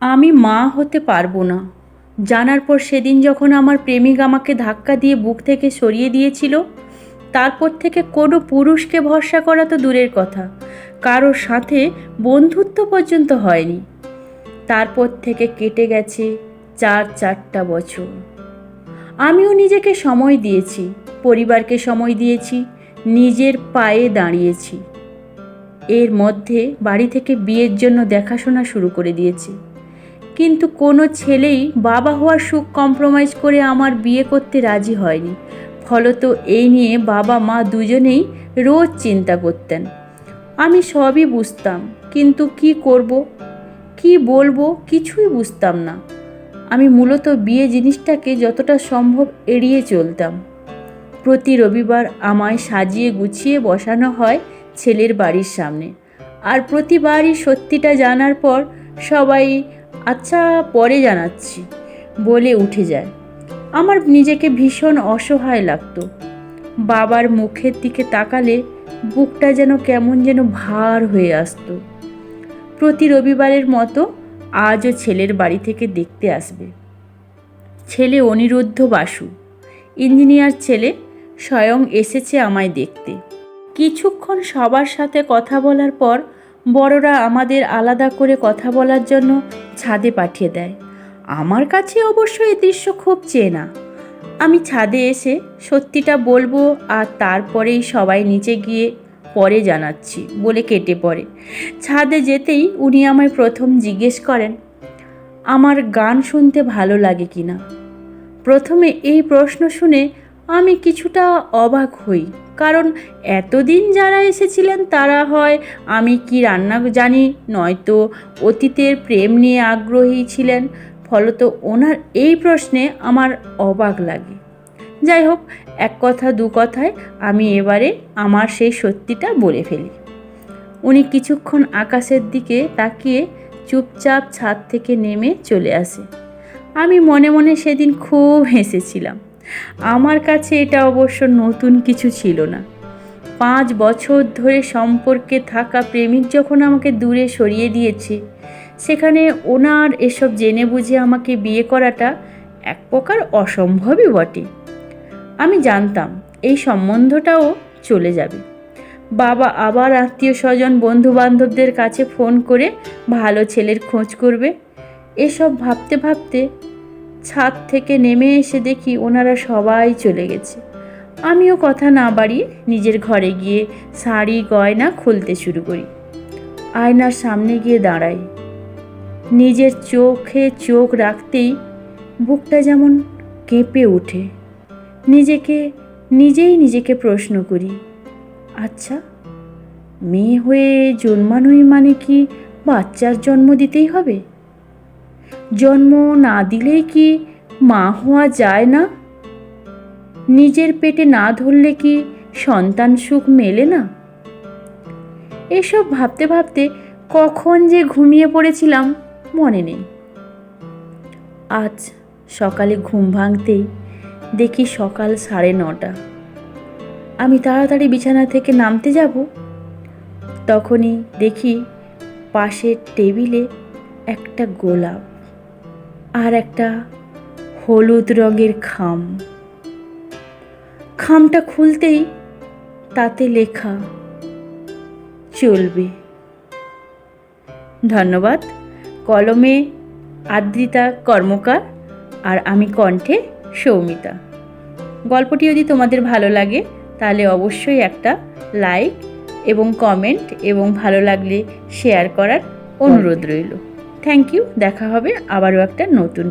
আমি মা হতে পারব না। জানার পর সেদিন যখন আমার প্রেমিক আমাকে ধাক্কা দিয়ে বুক থেকে সরিয়ে দিয়েছিল, তারপর থেকে কোনো পুরুষকে ভরসা করা তো দূরের কথা। কারোর সাথে বন্ধুত্ব পর্যন্ত হয়নি। তারপর থেকে কেটে গেছে চার চারটা বছর। আমিও নিজেকে সময় দিয়েছি, পরিবারকে সময় দিয়েছি, নিজের পায়ে দাঁড়িয়েছি। এর মধ্যে বাড়ি থেকে বিয়ের জন্য দেখাশোনা শুরু করে দিয়েছে। কিন্তু কোনো ছেলেই বাবা হওয়ার সুখ কম্প্রোমাইজ করে আমার বিয়ে করতে রাজি হয়নি। ফলত এই নিয়ে বাবা মা দুজনেই রোজ চিন্তা করতেন। আমি সবই বুঝতাম, কিন্তু কি করব? কি বলব? কিছুই বুঝতাম না। আমি মূলত বিয়ে জিনিসটাকে যতটা সম্ভব এড়িয়ে চলতাম। প্রতি রবিবার আমায় সাজিয়ে গুছিয়ে বসানো হয় ছেলের বাড়ির সামনে। আর প্রতিবারই সত্যিটা জানার পর সবাই আচ্ছা পরে জানাচ্ছি। বলে উঠে যায়। আমার নিজেকে ভীষণ অসহায় লাগতো। বাবার মুখের দিকে তাকালে বুকটা যেন কেমন যেন ভার হয়ে আসতো। প্রতি রবিবারের মতো আজও ছেলের বাড়ি থেকে দেখতে আসবে। ছেলে অনিরুদ্ধ বাসু। ইঞ্জিনিয়ার ছেলে স্বয়ং এসেছে আমায় দেখতে। কিছুক্ষণ সবার সাথে কথা বলার পর বড়রা আমাদের আলাদা করে কথা বলার জন্য ছাদে পাঠিয়ে দেয়। আমার কাছে অবশ্য এই দৃশ্য খুব চেনা। আমি ছাদে এসে সত্যিটা বলব আর তারপরেই সবাই নিচে গিয়ে পরে জানাচ্ছি বলে কেটে পড়ে। ছাদে যেতেই উনি আমায় প্রথম জিজ্ঞেস করেন, আমার গান শুনতে ভালো লাগে কি না? প্রথমে এই প্রশ্ন শুনে আমি কিছুটা অবাক হই। কারণ এতদিন যারা এসেছিলেন তারা হয়, আমি কি রান্না জানি, নয়তো অতীতের প্রেম নিয়ে আগ্রহী ছিলেন। ফলত ওনার এই প্রশ্নে আমার অবাক লাগে। যাই হোক, এক কথা দু কথায় আমি এবারে আমার সেই সত্যিটা বলে ফেলি। উনি কিছুক্ষণ আকাশের দিকে তাকিয়ে চুপচাপ ছাদ থেকে নেমে চলে আসে। আমি মনে মনে সেদিন খুব হেসেছিলাম। আমার কাছে এটা অবশ্য নতুন কিছু ছিল না। পাঁচ বছর ধরে সম্পর্কে থাকা প্রেমিক যখন আমাকে দূরে সরিয়ে দিয়েছে, সেখানে ওনার এসব জেনে বুঝে আমাকে বিয়ে করাটা এক প্রকার অসম্ভবই বটে। আমি জানতাম এই সম্বন্ধটাও চলে যাবে। বাবা আবার আত্মীয় স্বজন বন্ধু বান্ধবদের কাছে ফোন করে ভালো ছেলের খোঁজ করবে। এসব ভাবতে ভাবতে ছাদ থেকে নেমে এসে দেখি ওনারা সবাই চলে গেছে। আমিও কথা না বাড়িয়ে নিজের ঘরে গিয়ে শাড়ি, গয়না খুলতে শুরু করি। আয়নার সামনে গিয়ে দাঁড়াই। নিজের চোখে চোখ রাখতেই বুকটা যেমন কেঁপে ওঠে। নিজেকে, নিজেই নিজেকে প্রশ্ন করি আচ্ছা মেয়ে হয়ে জন্মানোই মানে কি বাচ্চার জন্ম দিতেই হবে? জন্ম না দিলেই কি মা হওয়া যায় না? নিজের পেটে না ধরলে কি সন্তান সুখ মেলে না? এসব ভাবতে ভাবতে কখন যে ঘুমিয়ে পড়েছিলাম মনে নেই। আজ সকালে ঘুম ভাঙতেই দেখি সকাল সাড়ে নটা। আমি তাড়াতাড়ি বিছানা থেকে নামতে যাব। তখনই দেখি পাশের টেবিলে একটা গোলাপ। আর একটা হলুদ রঙের খাম। খামটা খুলতেই তাতে লেখা চলবে। ধন্যবাদ। কলমে আদ্রিতা কর্মকার আর আমি কণ্ঠে সৌমিতা। গল্পটি যদি তোমাদের ভালো লাগে, তাহলে অবশ্যই একটা লাইক এবং কমেন্ট এবং ভালো লাগলে শেয়ার করার অনুরোধ রইল। থ্যাংক ইউ দেখা হবে আবারও একটা নতুন